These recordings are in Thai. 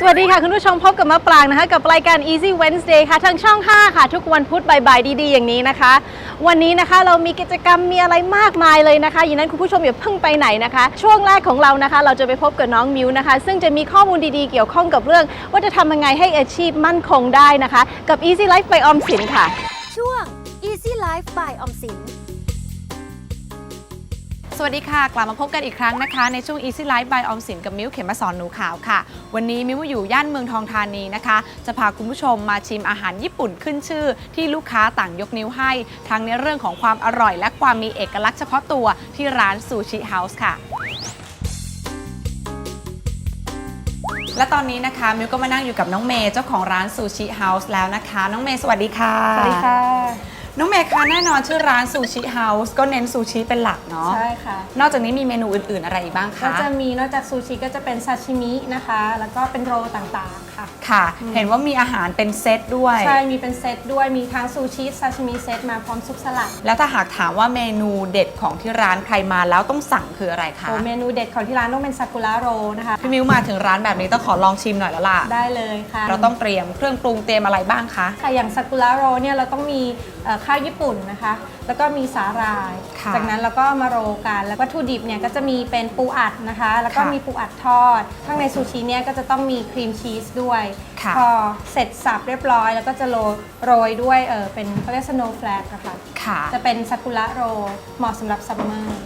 สวัสดีค่ะ คุณผู้ชมพบกับมะปรางนะคะ กับรายการ Easy Wednesday ค่ะ ทางช่อง 5 ค่ะ ทุกวันพุธบ่ายๆดี ๆ อย่างนี้นะคะ วันนี้นะคะเรามีกิจกรรมมีอะไรมากมายเลยนะคะอย่างนั้นคุณผู้ชมอย่าเพิ่งไปไหนนะคะ ช่วงแรกของเรานะคะ เราจะไปพบกับน้องมิวนะคะ ซึ่งจะมีข้อมูลดีๆเกี่ยวข้องกับเรื่อง ว่าจะทำยังไงให้อาชีพมั่นคงได้นะคะ กับ Easy Life by ออมสินค่ะ ช่วง Easy Life by ออมสิน สวัสดีค่ะ กลับมาพบกันอีกครั้งนะคะ ในช่วง Easy Life by ออมสินกับมิ้วเขมสอนหนูขาวค่ะ วันนี้มิ้วอยู่ย่านเมืองทองธานีนะคะ จะพาคุณผู้ชมมาชิมอาหารญี่ปุ่นขึ้นชื่อ ที่ลูกค้าต่างยกนิ้วให้ ทั้งในเรื่องของความอร่อย และความมีเอกลักษณ์เฉพาะตัวที่ร้านซูชิเฮาส์ค่ะและตอนนี้นะคะมิวก็มานั่งอยู่กับน้องเมย์เจ้าของร้านซูชิเฮาส์แล้วนะคะ น้องเมย์สวัสดีค่ะ สวัสดีค่ะ น้องเมย์คะแน่นอนชื่อร้านซูชิเฮาส์ก็เน้นซูชิเป็นหลักเนาะใช่ค่ะ นอกจากนี้มีเมนูอื่น ๆ อะไรอีกบ้างก็คะ จะมีนอกจากซูชิก็จะเป็นซาชิมินะคะ แล้วก็เป็นโรลต่างๆค่ะ ค่ะ เห็นว่ามีอาหารเป็นเซตด้วย ใช่ มีเป็นเซตด้วย มีทั้งซูชิซาชิมิเซตมาพร้อมซุปสลัดแล้วถ้าหากถามว่าเมนูเด็ดของที่ร้านใครมาแล้วต้องสั่งคืออะไรคะโอ้เมนูเด็ดของที่ร้านต้องเป็นซากุระโรลนะคะ พี่มิวมาถึงร้านแบบนี้ต้องขอลองชิมหน่อยแล้วล่ะ ได้เลยค่ะ เราต้องเตรียมเครื่องปรุงเตรียมอะไรบ้างคะ ค่ะอย่างซากุระโรลเนี่ยเราต้องมี เอ่อข้าวญี่ปุ่นนะคะ แล้วก็มีสาหร่าย ค่ะจากนั้นเราก็มาโรลกัน แล้ววัตถุดิบเนี่ยก็จะมีเป็นปูอัดนะคะ แล้วก็ค่ะมีปูอัดทอด ข้างในซูชิเนี่ยก็จะต้องมีครีมชีสด้วย ค่ะ พอเสร็จสับเรียบร้อย แล้วก็จะโรยโรยด้วยเออเป็นเขาเรียกสโนว์แฟลกอะค่ะ ค่ะ จะเป็นซากุระโรลเหมาะสำหรับซัมเมอร์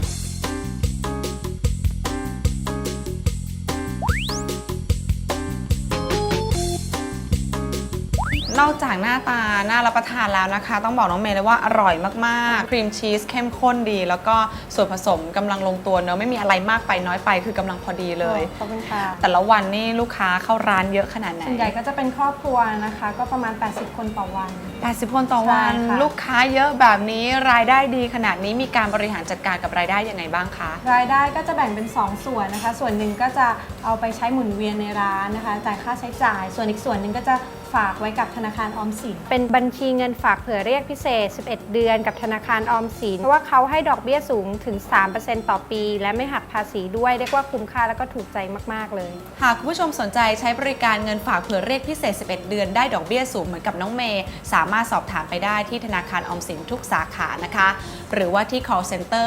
นอกจากหน้าตาน่ารับประทานแล้วนะคะ ต้องบอกน้องเมย์เลยว่าอร่อยมากๆ ครีมชีสเข้มข้นดี แล้วก็ส่วนผสมกำลังลงตัวเนอะไม่มีอะไรมากไปน้อยไปคือกำลังพอดีเลย ขอบคุณค่ะแต่ละวันนี่ลูกค้าเข้าร้านเยอะขนาดไหนส่วนใหญ่ก็จะเป็นครอบครัวนะคะ ก็ประมาณ 80 คนต่อวัน 80คนต่อวัน ใช่ค่ะ ลูกค้าเยอะแบบนี้รายได้ดีขนาดนี้มีการบริหารจัดการกับรายได้ยังไงบ้างคะ รายได้ก็จะแบ่งเป็น 2 ส่วนนะคะ，ส่วนหนึ่งก็จะเอาไปใช้หมุนเวียนในร้านนะคะ จ่ายค่าใช้จ่าย ส่วนอีกส่วนหนึ่งก็จะ ฝากไว้กับธนาคารออมสิน เป็นบัญชีเงินฝากเผื่อเรียกพิเศษ 11 เดือนกับธนาคารออมสิน เพราะว่าเขาให้ดอกเบี้ยสูงถึง 3%ต่อปี และไม่หักภาษีด้วย เรียกว่าคุ้มค่าแล้วก็ถูกใจมาก ๆ เลย หากคุณผู้ชมสนใจใช้บริการเงินฝากเผื่อเรียกพิเศษ 11 เดือนได้ดอกเบี้ยสูงเหมือนกับน้องเมย์สามารถสอบถามไปได้ที่ธนาคารออมสินทุกสาขานะคะ หรือว่าที่ call center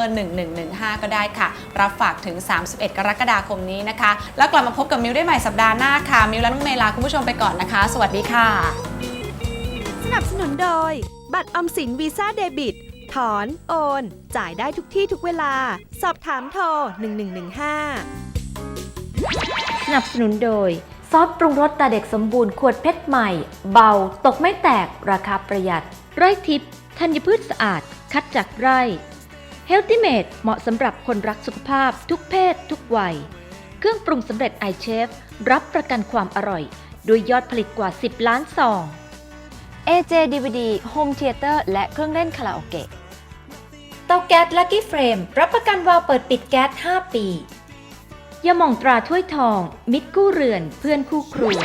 1115 ก็ได้ค่ะ รับฝากถึง 31 กรกฎาคมนี้นะคะ แล้วกลับมาพบกับมิวได้ใหม่สัปดาห์หน้าค่ะมิวและน้องเมย์ลาคุณผู้ชมไปก่อนนะคะ สวัสดีค่ะสนับสนุนโดย บัตรออมสินวีซ่าเดบิต ถอน โอน จ่ายได้ทุกที่ทุกเวลา สอบถามโทร 1115 สนับสนุนโดย ซอสปรุงรสตาเด็กสมบูรณ์ขวดเพชรใหม่ เบา ตกไม่แตกราคาประหยัด ไร่ทิพย์ธัญพืชสะอาด คัดจากไร่ Healthy Made เหมาะสำหรับคนรักสุขภาพทุกเพศทุกวัย เครื่องปรุงสำเร็จไอเชฟ รับประกันความอร่อย ด้วยยอดผลิตกว่า 10 ล้านซอง AJ DVD Home Theater และเครื่องเล่นคาราโอเกะ เตาแก๊ส Lucky Frame รับประกันวาล์วเปิดปิดแก๊ส 5 ปียาหม่องตราถ้วยทอง มิตรคู่เรือน เพื่อนคู่ครัว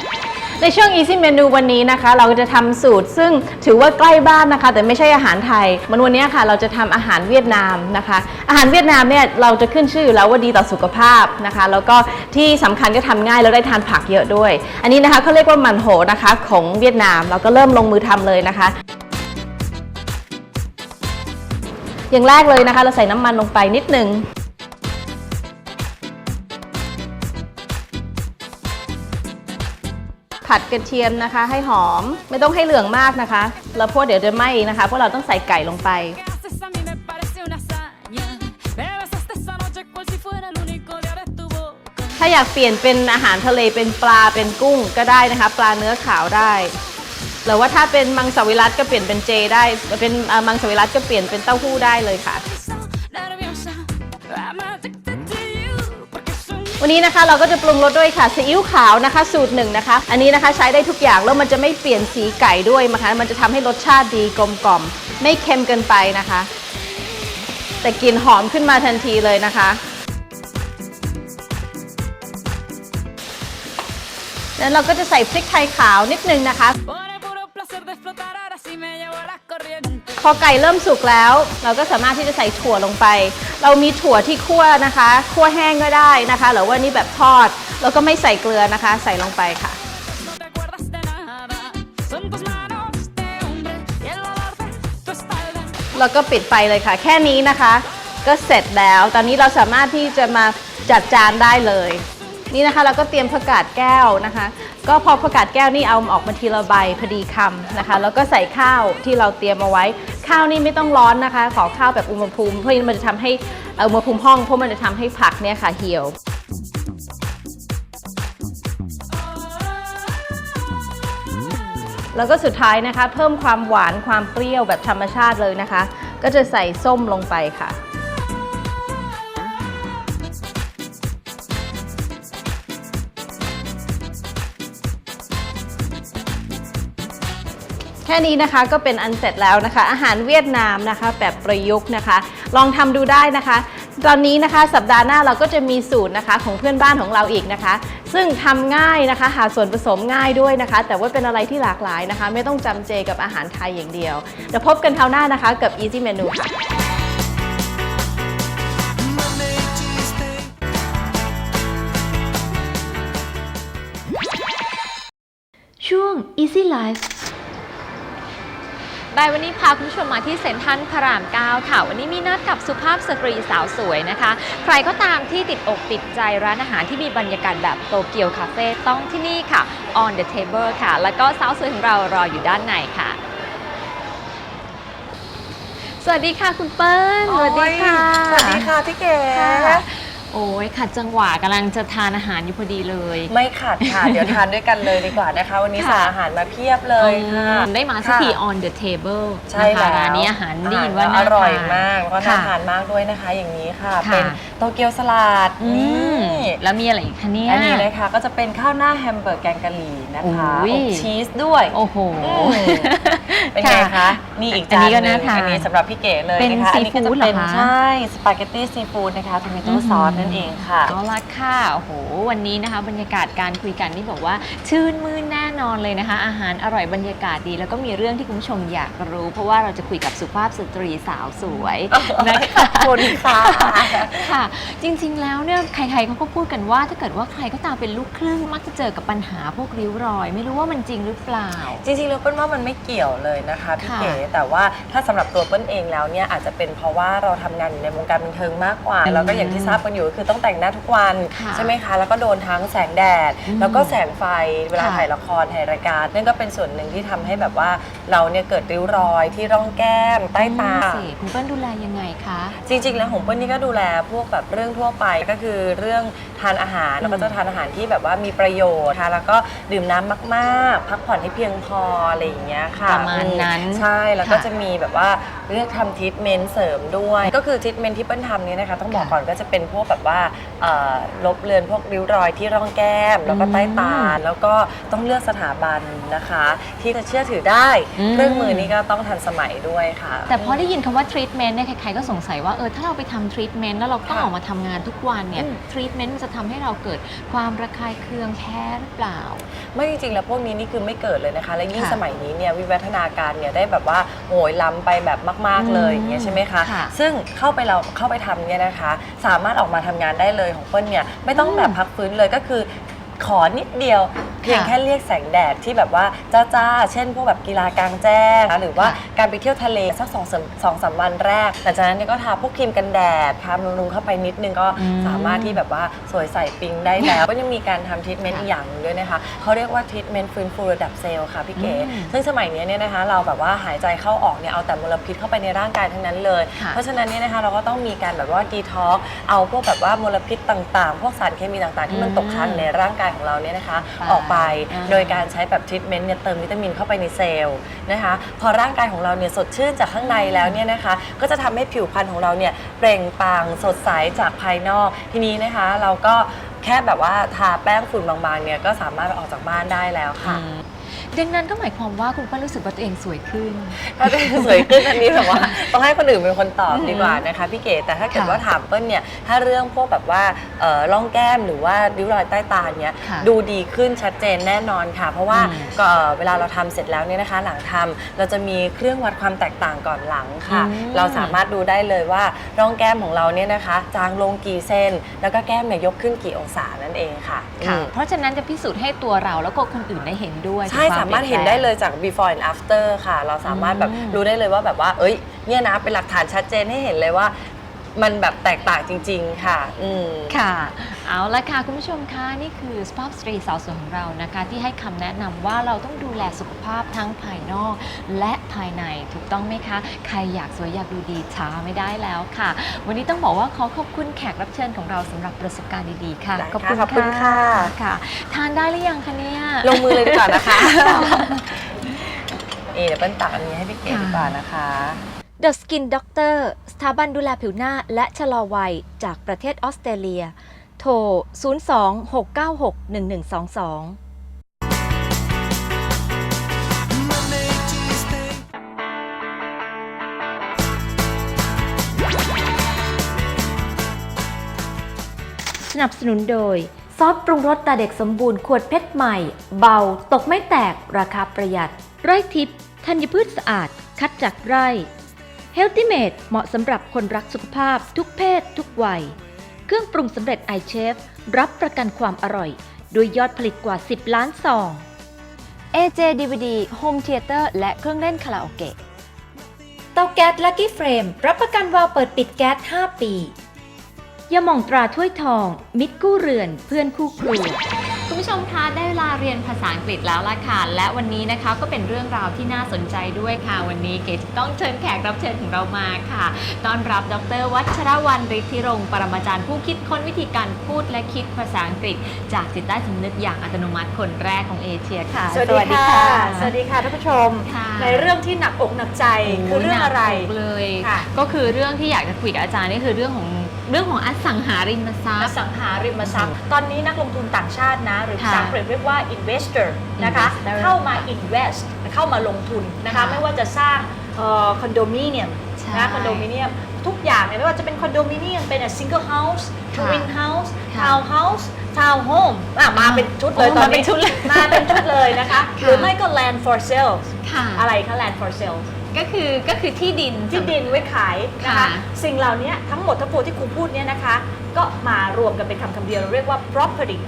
ในช่วง Easy Menu วันนี้นะคะ เราจะทำสูตรซึ่งถือว่าใกล้บ้านนะคะ แต่ไม่ใช่อาหารไทยเหมันวันนี้ค่ะ เราจะทำอาหารเวียดนามนะคะ อาหารเวียดนามเนี่ยเราจะขึ้นชื่ออยู่แล้วว่าดีต่อสุขภาพนะคะ แล้วก็ที่สำคัญก็ทำง่ายแล้วได้ทานผักเยอะด้วย อันนี้นะคะเขาเรียกว่ามันโหนะคะของเวียดนาม เราก็เริ่มลงมือทำเลยนะคะ อย่างแรกเลยนะคะ เราใส่น้ำมันลงไปนิดนึง ผัดกระเทียมนะคะ ให้หอมไม่ต้องให้เหลืองมากนะคะ แล้วพราะเดี๋ยวจะไหม้นะคะพราะเราต้องใส่ไก่ลงไป ถ้าอยากเปลี่ยนเป็นอาหารทะเลเป็นปลาเป็นกุ้งก็ได้นะคะ ปลาเนื้อขาวได้หรือว่าถ้าเป็นมังสวิรัตก็เปลี่ยนเป็นเจได้ เป็นมังสวิรัตก็เปลี่ยนเป็นเต้าหู้ได้เลยค่ะ วันนี้นะคะเราก็จะปรุงรสด้วยค่ะซีอิ๊วขาวนะคะ สูตรหนึ่งนะคะ อันนี้นะคะใช้ได้ทุกอย่างแล้วมันจะไม่เปลี่ยนสีไก่ด้วยนะคะมันจะทำให้รสชาติดีกลมกล่อม ไม่เค็มเกินไปนะคะ แต่กลิ่นหอมขึ้นมาทันทีเลยนะคะแล้วเราก็จะใส่พริกไทยขาวนิดนึงนะคะ พอไก่เริ่มสุกแล้ว เราก็สามารถที่จะใส่ถั่วลงไป เรามีถั่วที่คั่วนะคะคั่วแห้งก็ได้นะคะ หรือว่านี่แบบทอดแล้วก็ไม่ใส่เกลือนะคะ ใส่ลงไปค่ะแล้วก็ปิดไฟเลยค่ะ แค่นี้นะคะ ก็เสร็จแล้ว ตอนนี้เราสามารถที่จะมาจัดจานได้เลย นี่นะคะเราก็เตรียมผักกาดแก้วนะคะ ก็พอผักกาดแก้วนี่เอาออกมาทีละใบพอดีคำนะคะ แล้วก็ใส่ข้าวที่เราเตรียมเอาไว้ ข้าวนี่ไม่ต้องร้อนนะคะ ขอข้าวแบบอุณหภูมิ เพราะมันจะทำให้อ่ออุณหภูมิห้องเพราะมันจะทำให้ผักเนี่ยค่ะเหี่ยวแล้วก็สุดท้ายนะคะ เพิ่มความหวานความเปรี้ยวแบบธรรมชาติเลยนะคะ ก็จะใส่ส้มลงไปค่ะ ค่นี้นะคะก็เป็นอันเสร็จแล้วนะคะ อาหารเวียดนามนะคะแบบประยุกต์นะคะ ลองทำดูได้นะคะ ตอนนี้นะคะสัปดาห์หน้าเราก็จะมีสูตรนะคะของเพื่อนบ้านของเราอีกนะคะ ซึ่งทำง่ายนะคะ หาส่วนผสมง่ายด้วยนะคะ แต่ว่าเป็นอะไรที่หลากหลายนะคะ ไม่ต้องจำเจกับอาหารไทยอย่างเดียวเดี๋ยวพบกันคราวหน้านะคะกับ Easy Menu ค่ะช่วง Easy Life บายวันนี้พาคุณผู้ชมมาที่เซ็นทรัลพระราม 9 ค่ะ วันนี้มีนัดกับสุภาพสตรีสาวสวยนะคะ ใครก็ตามที่ติดอกติดใจร้านอาหารที่มีบรรยากาศแบบโตเกียวคาเฟ่ต้องที่นี่ค่ะ On the Table ค่ะ แล้วก็สาวสวยของเรารออยู่ด้านในค่ะ สวัสดีค่ะคุณเปิ้ลสวัสดีค่ะ สวัสดีค่ะพี่เก๋ค่ะ โอ้ยขัดจังหวะกำลังจะทานอาหารอยู่พอดีเลย ไม่ขัดค่ะ เดี๋ยวทานด้วยกันเลยดีกว่านะคะ วันนี้ค่ะสั่งอาหารมาเพียบเลยค่ะอืมได้มาสักที ค่ะ on the table ใช่นะคะแล้วร้านนี้อาหารได้ยินว่าอน่าร่อยทน มากแล้วก็น่าค่ะทานมากด้วยนะคะ อย่างนี้ค่ะ ค่ะ เป็นโตเกียวสลัดอืนี่มแล้วมีอะไรอีกคะเนี่ย อันนี้นะคะก็จะเป็นข้าวหน้าแฮมเบอร์กแกงกะหรี่นะคะโอ้ยอบชีสด้วย โอ้โห อืม เป็นไงคะ นี่อีกอันจานนี้ก็หนึน่างทานอันนี้สำหรับพี่เก๋เลยเป็นนะคะอันนี้ก็จะซีฟู้ดเหรอเป็นคะ ใช่ สปาเกตตี้ซีฟู้ดนะคะทอมเมโต้ซอสนั่นเองค่ะ เอาละค่ะโอ้โห วันนี้นะคะ บรรยากาศการคุยกันนี่บอกว่าชื่นมื่นแน่ นอนเลยนะคะ อาหารอร่อยบรรยากาศดี แล้วก็มีเรื่องที่คุณผู้ชมอยากรู้ เพราะว่าเราจะคุยกับสุภาพสตรีสาวสวยนะคะขอบคุณค่ะค่ะ จริงๆแล้วเนี่ยใครๆเขาก็พูดกันว่า ถ้าเกิดว่าใครก็ตามเป็นลูกครึ่งมักจะเจอกับปัญหาพวกริ้วรอย ไม่รู้ว่ามันจริงหรือเปล่า จริงๆแล้วเปิ้ลว่ามันไม่เกี่ยวเลยนะคะพี่ค่ะเก๋แต่ว่าถ้าสำหรับตัวเปิ้ลเองแล้วเนี่ยอาจจะเป็นเพราะว่าเราทำงานอยู่ในวงการบันเทิงมากกว่าอืมแล้วก็อย่างที่ทราบกันอยู่ก็คือต้องแต่งหน้าทุกวันค่ะใช่ไหมคะ แล้วก็โดนทั้งแสงแดดอืมแล้วก็แสงไฟเวลาค่ะถ่ายละครถ่ายรายการนั่นก็เป็นส่วนหนึ่งที่ทำให้แบบว่าเราเนี่ยเกิดริ้วรอยที่ร่องแก้มใต้ตา สิคุณเปิ้ลดูแลยังไงคะ จริงๆ แล้วของเปิ้ลนี่ก็ดูแลพวกแบบเรื่องทั่วไปก็คือเรื่องทานอาหารแล้วก็จะทานอาหารที่แบบว่ามีประโยชน์ค่ะแล้วก็ดื่มน้ำมากๆ พักผ่อนให้เพียงพออะไรอย่างเงี้ยค่ะประมาณนั้นอืใช่แล้วก็ค่ะจะมีแบบว่าเลือกทำทรีทเมนต์เสริมด้วย ก็คือทรีทเมนต์ที่เปิ้ลทำเนี่ยนะคะต้องบอกค่ะก่อนก็จะเป็นพวกแบบว่าเอ่อลบเลือนพวกริ้วรอยที่ร่องแก้มแล้วก็ใต้ตาอืม แล้วก็ต้องเลือกสถาบันนะคะ ที่จะเชื่อถือได้ อืม เครื่องมือนี่ก็ต้องทันสมัยด้วยค่ะ แต่พอได้ยินคำว่าทรีทเมนต์เนี่ยใครๆก็สงสัยว่าเออถ้าเราไปทำทรีทเมนต์แล้วเราต้องค่ะออกมาทำงานทุกวันเนี่ย อืมทรีทเมนต์มันจะทำให้เราเกิดความระคายเคืองแพ้หรือเปล่า ไม่จริงๆ แล้วพวกนี้นี่คือไม่เกิดเลยนะคะ และยิ่งค่ะสมัยนี้เนี่ยวิวัฒนาการเนี่ยได้แบบว่าโหยล้ำไปแบบมาก ๆเลยอย่างเงี้ยใช่ไหมคะค่ะซึ่งเข้าไปเราเข้าไปทำเนี่ยนะคะ สามารถออกมาทำงานได้เลยของเปิ้ลเนี่ยไม่ต้องแบบพักฟื้นเลยก็คือ ขอนิดเดียว เพียงแค่เรียกแสงแดดที่แบบว่าจ้าๆ เช่น พวกแบบกีฬากลางแจ้งนะหรือว่าค่ะการไปเที่ยวทะเลสักสองสามสองสามวันแรกหลังจากนั้นเนี่ยก็ทาพวกครีมกันแดดทาบำรุงเข้าไปนิดนึงก็อืมสามารถที่แบบว่าสวยใสปิ๊งได้แล้ว ก็ยังมีการทำทรีทเมนต์ค่ะอีกอย่างหนึงด้วยนะคะเขาเรียกว่าทรีทเมนต์ฟื้นฟูระดับเซลล์ค่ะพี่เก๋อืมซึ่งสมัยนี้เนี่ยนะคะเราแบบว่าหายใจเข้าออกเนี่ยเอาแต่มลพิษเข้าไปในร่างกายทั้งนั้นเลยค่ะเพราะฉะนั้นเนี่ยนะคะเราก็ต้องมีการแบบว่าดีท็อกเอาพวกแบบว่ามลพิษต่างๆ พวกสารเคมีต่างๆ ที่มันตกค้างอยู่ในร่างกายของเราเนี่ยนะคะไปออกไปอ่าโดยการใช้แบบทรีทเมนต์เนี่ยเติมวิตามินเข้าไปในเซลล์นะคะพอร่างกายของเราเนี่ยสดชื่นจากข้างในแล้วเนี่ยนะคะก็จะทำให้ผิวพรรณของเราเนี่ยเปล่งปลั่งสดใสจากภายนอก ทีนี้นะคะเราก็แค่แบบว่าทาแป้งฝุ่นบางๆเนี่ยก็สามารถไปออกจากบ้านได้แล้วค่ะ ดังนั้นก็หมายความว่าคุณเปิ้ลรู้สึกว่าตัวเองสวยขึ้น ถ้าเป็นสวยขึ้นอันนี้แบบว่า ต้องให้คนอื่นเป็นคนตอบอืมดีกว่านะคะพี่เก๋แต่ถ้าเกิดค่ะว่าถามเปิ้ลเนี่ยถ้าเรื่องพวกแบบว่าเอ่อร่องแก้มหรือว่าริ้วรอยใต้ตาเนี่ยค่ะดูดีขึ้นชัดเจนแน่นอนค่ะ เพราะว่าอืมก็เอ่อเวลาเราทำเสร็จแล้วเนี่ยนะคะ หลังทำเราจะมีเครื่องวัดความแตกต่างก่อนหลังค่ะ อืม เราสามารถดูได้เลยว่าร่องแก้มของเราเนี่ยนะคะ จางลงกี่เส้น แล้วก็แก้มเนี่ยยกขึ้นกี่องศานั่นเองค่ะค่ะ อืม เพราะฉะนั้นจะพิสูจน์ให้ตัวเราแล้วก็คนอื่นได้เห็นด้วยใช่ถึงควสามารถปเห็นแปลงได้เลยจาก before and after ค่ะ เราสามารถแบบอืมรู้ได้เลยว่าแบบว่า เอ้ย เนี่ยนะเป็นหลักฐานชัดเจนให้เห็นเลยว่า มันแบบแตกต่างจริง ๆ ค่ะ อืม ค่ะ เอาละค่ะ คุณผู้ชมคะนี่คือสปอปสตรีสาวสวยของเรานะคะ ที่ให้คำแนะนำว่าเราต้องดูแลสุขภาพทั้งภายนอก และภายในถูกต้องไหมคะ ใครอยากสวยอยากดูดีช้าไม่ได้แล้วค่ะ วันนี้ต้องบอกว่าขอขอบคุณแขกรับเชิญของเราสำหรับประสบการณ์ดีๆค่ะได้ค่ะขอบคุณค่ะ ค่ะ ทานได้หรือยังคะเนี่ย ลงมือเลยดีกว่านะคะเอะเดี๋ยวเปิ้ลตักอันนี้ให้พี่เก๋ดีกว่านะคะ The Skin Doctor สถาบันดูแลผิวหน้าและชะลอวัยจากประเทศออสเตรเลีย โทร 02-696-1122สนับสนุนโดย ซอสปรุงรสตาเด็กสมบูรณ์ขวดเพชรใหม่ เบา ตกไม่แตกราคาประหยัด ไร่ทิพย์ธัญพืชสะอาด คัดจากไร่ Healthy Made เหมาะสำหรับคนรักสุขภาพทุกเพศ ทุกวัย เครื่องปรุงสำเร็จไอเชฟรับประกันความอร่อย ด้วยยอดผลิตกว่า 10 ล้านซอง AJ DVD Home Theater และเครื่องเล่นคาราโอเกะ เตาแก๊ส Lucky Frame รับประกันวาล์วเปิดปิดแก๊ส 5 ปียาหม่องตราถ้วยทอง มิตรกู้เรือนเพื่อนคู่ครัว คุณผู้ชมคะได้เวลาเรียนภาษาอังกฤษแล้วล่ะค่ะ และวันนี้นะคะก็เป็นเรื่องราวที่น่าสนใจด้วยค่ะ วันนี้เกจะต้องเชิญแขกรับเชิญของเรามาค่ะ ต้อนรับดร วัชรวรรณฤทธิรงค์ปรมาจารย์ผู้คิดค้นวิธีการพูดและคิดภาษาอังกฤษ จากจิตใต้สำนึกอย่างอัตโนมัติคนแรกของเอเชียค่ะ สวัสดีค่ะ สวัสดีค่ะท่านผู้ชมค่ะในเรื่องที่หนักอกหนักใจคือเรื่องอะไรหนักกเลยค่ะก็คือเรื่องที่อยากจะคุยกับอาจารย์นี่คือเรื่องของ เรื่องของอสังหาริมทรัพอย์ สังหาริมทรัพย์ ตอนนี้นักลงทุนต่างชาตินะ หรือภาค่ะษาอังกฤษเรียกว่า investor นะคะ Investor เข้ามา invest เข้ามาลงทุนนะคะ ค่ะไม่ว่าจะสร้างคอนโดมิเนียมใช่นะคอนโดมิเนียมทุกอย่างเนี่ยไม่ว่าจะเป็นคอนโดมิเนียมเป็น single house ค่ะ twin house ค่ะ town house town home อะมาเป็นชุดเลยโอ้ตอนมาเป็นนี้ชุดเลย มาเป็นชุดเลยนะคะ หรือไม่ก็ land for sale ค่ะ อะไรคะ land for sale ก็คือก็คือที่ดิน ที่ดินไว้ขายนะคะ ค่ะ สิ่งเหล่านี้ทั้งหมดทั้งปวงที่ครูพูดเนี่ยนะคะ ก็มารวมกันเป็นคำคำเดียวเราเรียกว่า property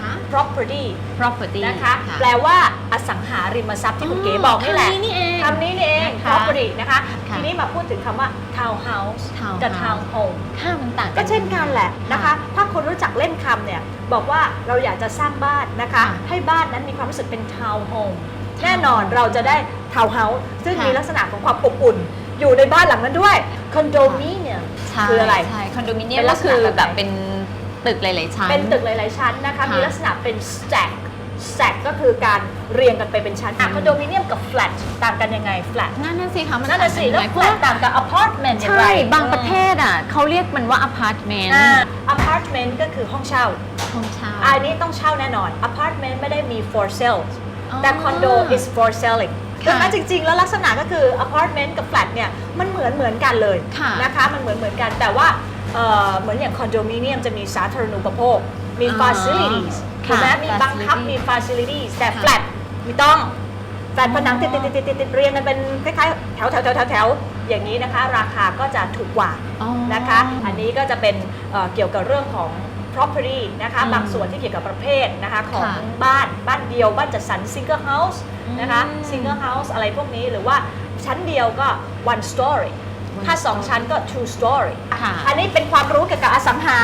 ค่ะ property property นะคะ แปลว่าอสังหาริมทรัพย์ที่คุณเก๋บอกนี่แหละ คำนี้นี่เอง คำนี้นี่เอง นะคะ property นะคะ ค่ะทีนี้มาพูดถึงคำว่า townhouse Townhouse กับ town home ค่ามันต่างกันก็เช่นกันแหละนะคะค่ะถ้าคนรู้จักเล่นคำเนี่ย บอกว่าเราอยากจะสร้างบ้านนะคะ ค่ะ ให้บ้านนั้นมีความรู้สึกเป็น town home แน่นอนเราจะได้ town house ซึ่งค่ะมีลักษณะของความอบอุ่น อยู่ในบ้านหลังนั้นด้วยคอนโดมิเนียม ใช่คืออะไรใช่คอนโดมิเนียเป็มนลัก็กษคืณะอแบบไหน แบบเป็นตึกหลายๆชั้น เป็นตึกหลาย ๆ ชั้นนะคะ ค่ะมีลักษณะเป็น stack stack ก็คือการเรียงกันไปเป็นชั้นอะอืม คอนโดมิเนียมกับ flat ต่างกันยังไง flat นั่นน่ะสิคะมันนั่นน่ะสิต่างแล้วกันยังไง flat ต่างกับ apartment อย่างใช่ไรบางประเทศอะเขาเรียกมันว่าอพาร์ตเมนต์อ่า apartment ก็คือห้องเช่า ห้องเช่า อันนี้ต้องเช่าแน่นอน apartment ไม่ได้มี for sale อ๋อ แต่คอนโด is for selling ค่ะดังนั้นจริง ๆ แล้วลักษณะก็คือ apartment กับ flat เนี่ยมันเหมือนเหมือนกันเลยค่ะนะคะมันเหมือนเหมือนกันแต่ว่าเอ่อเหมือนอย่างคอนโดมิเนียมจะมีสาธารณูปโภค มีอ๋อ facilities ถูกไหมค่ะมีบังคับ facility มี facilities แต่ค่ะ flat ไม่ต้อง flat ผนังติดติดติดติดติดติดเรียงกันเป็นคล้ายๆแถวแถวแถวแถวแถวอย่างนี้นะคะ ราคาก็จะถูกกว่าอ๋อนะคะ อันนี้ก็จะเป็นเอ่อเกี่ยวกับเรื่องของ property นะคะ อืมบางส่วนที่เกี่ยวกับประเภทนะคะของค่ะบ้านบ้านเดียวบ้านจัดสรร single house นะคะ อืม single house อะไรพวกนี้หรือว่าชั้นเดียวก็ one story One ถ้าสอง story ชั้นก็ two story ค่ะอันนี้เป็นความรู้เกี่ยวกับอสังหา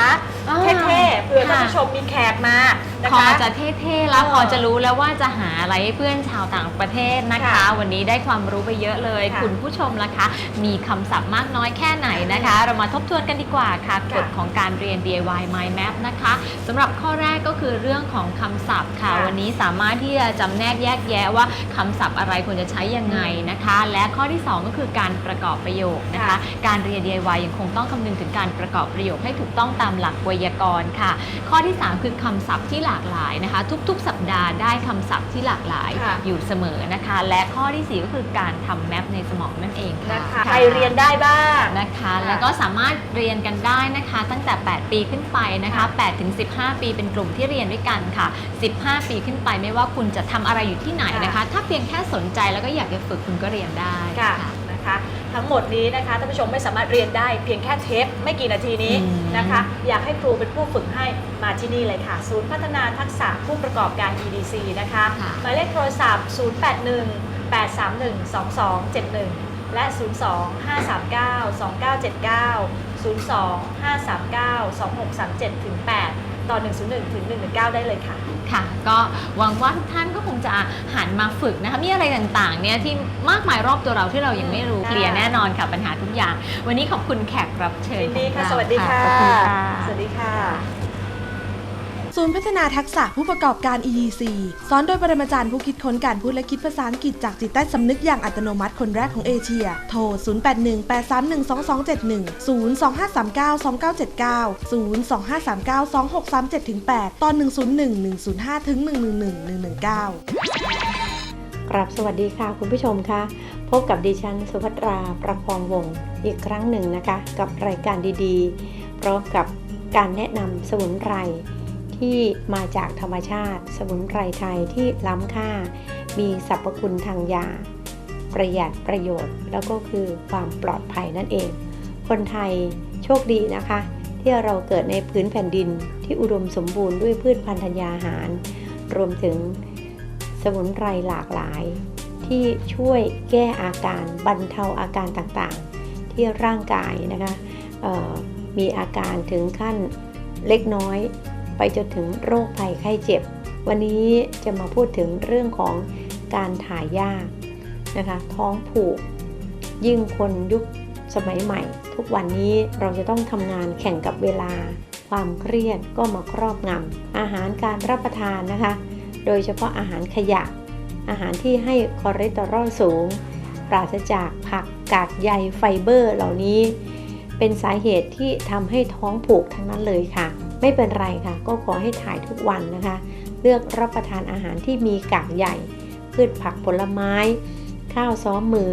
อ่าเท่ๆเผื่อท่านค่ะ ผู้ชมมีแขกมานะพอคะ จะเท่ๆแล้วเออพอจะรู้แล้วว่าจะหาอะไรให้เพื่อนชาวต่างประเทศนะคะ ค่ะวันนี้ได้ความรู้ไปเยอะเลย ค่ะคุณผู้ชมล่ะคะ มีคำศัพท์มากน้อยแค่ไหนนะคะ เรามาทบทวนกันดีกว่าค่ะค่ะกฎของการเรียน DIY Mind Map นะคะสำหรับข้อแรกก็คือเรื่องของคำศัพท์ค่ะ ค่ะวันนี้สามารถที่จะจำแนกแยกแยะว่าคำศัพท์อะไรควรจะใช้ยังไงนะคะ และข้อที่สองก็คือการประกอบประโยคนะคะ ค่ะการเรียน DIY ยังคงต้องคำนึงถึงการประกอบประโยคให้ถูกต้องตามหลักไวยวยากรณ์ค่ะ ข้อที่ 3 คือคำศัพท์ที่หลากหลายนะคะ ทุกๆ สัปดาห์ได้คำศัพท์ที่หลากหลายค่ะ อยู่เสมอนะคะ และข้อทีสี่4 ก็คือการทำแมปในสมองนั่นเองค่ะนะคะใครเรียนได้บ้าง นะคะค่ะแล้วก็สามารถเรียนกันได้นะคะ ตั้งแต่ 8 ปีขึ้นไปนะคะ8ถึง15 ปีเป็นกลุ่มที่เรียนด้วยกันค่ะ 15 ปีขึ้นไปไม่ว่าคุณจะทำอะไรอยู่ที่ไหนนะคะ ถ้าเพียงแค่สนใจแล้วก็อยากจะฝึกคุณก็เรียนได้ค่ะนะคะ ทั้งหมดนี้นะคะท่านผู้ชมไม่สามารถเรียนได้เพียงแค่เทปไม่กี่นาทีนี้อืมนะคะ อยากให้ครูเป็นผู้ฝึกให้มาที่นี่เลยค่ะ ศูนย์พัฒนาทักษะผู้ประกอบการ EDC นะคะค่ะหมายเลขโทรศัพท์ 081 831 2271 และ 02 539 2979 02 539 2637ถึง8ต่อ 101 ถึง 119 ได้เลยค่ะ ค่ะ ก็หวังว่าทุกท่านก็คงจะหันมาฝึกนะคะมีอะไรต่างๆเนี่ยที่มากมายรอบตัวเราที่เรายังไม่รู้ค่ะ เคลียร์แน่นอนค่ะปัญหาทุกอย่าง วันนี้ขอบคุณแขกรับเชิญยินดีค่ะ ของเราสวัสดีค่ะ ขอบคุณค่ะสวัสดีค่ะ ศูนย์พัฒนาทักษะผู้ประกอบการ EDC สอนโดยปรมาจารย์ผู้คิดค้นการพูดและคิดภาษาอังกฤษจากจิตใต้สำนึกอย่างอัตโนมัติคนแรกของเอเชีย โทร 0818312271 025392979 025392637-8 ตอน 101 105ถึง111 119ครับสวัสดีค่ะคุณผู้ชมค่ะ พบกับดิฉันสุภัตราประคองวงศ์อีกครั้งหนึ่งนะคะ กับรายการดีๆ พร้อมกับการแนะนำสมุนไพร ที่มาจากธรรมชาติ สมุนไพรไทยที่ล้ำค่า มีสรรพคุณทางยา ประหยัดประโยชน์ แล้วก็คือความปลอดภัยนั่นเอง คนไทยโชคดีนะคะ ที่เราเกิดในพื้นแผ่นดินที่อุดมสมบูรณ์ด้วยพืชพันธุ์ธัญญาหาร รวมถึงสมุนไพรหลากหลาย ที่ช่วยแก้อาการบรรเทาอาการต่างๆ ที่ร่างกายนะคะมีอาการถึงขั้นเล็กน้อย ไปจนถึงโรคภัยไข้เจ็บ วันนี้จะมาพูดถึงเรื่องของการถ่ายยากนะคะ ท้องผูก ยิ่งคนยุคสมัยใหม่ ทุกวันนี้เราจะต้องทำงานแข่งกับเวลา ความเครียดก็มาครอบงำอาหารการรับประทานนะคะ โดยเฉพาะอาหารขยะ อาหารที่ให้คอเลสเตอรอลสูง ปราศจากผักกากใยไฟเบอร์เหล่านี้ เป็นสาเหตุที่ทำให้ท้องผูกทั้งนั้นเลยค่ะ ไม่เป็นไรค่ะ ก็ขอให้ถ่ายทุกวันนะคะ เลือกรับประทานอาหารที่มีกากใหญ่ พืชผักผลไม้ ข้าวซ้อมมือ